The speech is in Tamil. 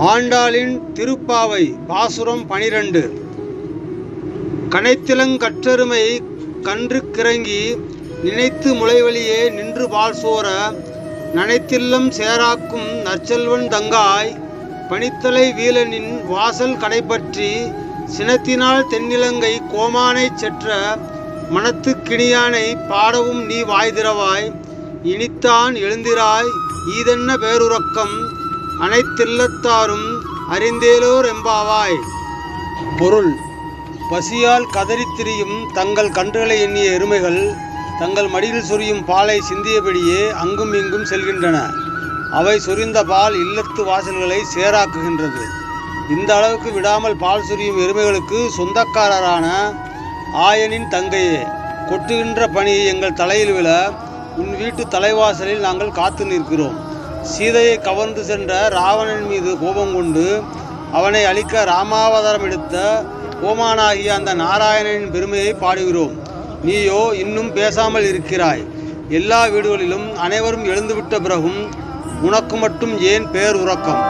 ஆண்டாளின் திருப்பாவை பாசுரம் பனிரெண்டு. கனைத்திலங்கற்றருமை கன்று கிறங்கி நினைத்து முளைவழியே நின்று பால் சோர நனைத்தில்லம் சேராக்கும் நற்செல்வன் தங்காய் பனித்தலை வீலனின் வாசல் கடைப்பற்றி சினத்தினால் தென்னிலங்கை கோமானைச் செற்ற மனத்து கிணியானை பாடவும் நீ வாய்திரவாய் இனித்தான் எழுந்திராய் ஈதென்ன பேருறக்கம்? அனைத்தில்லத்தாரும் அறிந்தேலோர் எம்பாவாய் பொருள் பசியால் கதறித் திரியும் தங்கள் கன்றுகளை எண்ணிய எருமைகள் தங்கள் மடியில் சொரியும் பாலை சிந்தியபடியே அங்கும் இங்கும் செல்கின்றன. அவை சொரிந்த பால் இல்லத்து வாசல்களை சேராக்குகின்றது. இந்த அளவுக்கு விடாமல் பால் சொரியும் எருமைகளுக்கு சொந்தக்காரரான ஆயனின் தங்கையே கொட்டுகின்ற பணியை எங்கள் தலையில் விழ உன் வீட்டு தலைவாசலில் நாங்கள் காத்து நிற்கிறோம். சீதையை கவர்ந்து சென்ற ராவணன் மீது கோபம் கொண்டு அவனை அழிக்க ராமாவதாரம் எடுத்த கோமானாகிய அந்த நாராயணனின் பெருமையை பாடுகிறோம். நீயோ இன்னும் பேசாமல் இருக்கிறாய். எல்லா வீடுகளிலும் அனைவரும் எழுந்துவிட்ட பிறகும் உனக்கு மட்டும் ஏன் பேர் உறக்கம்?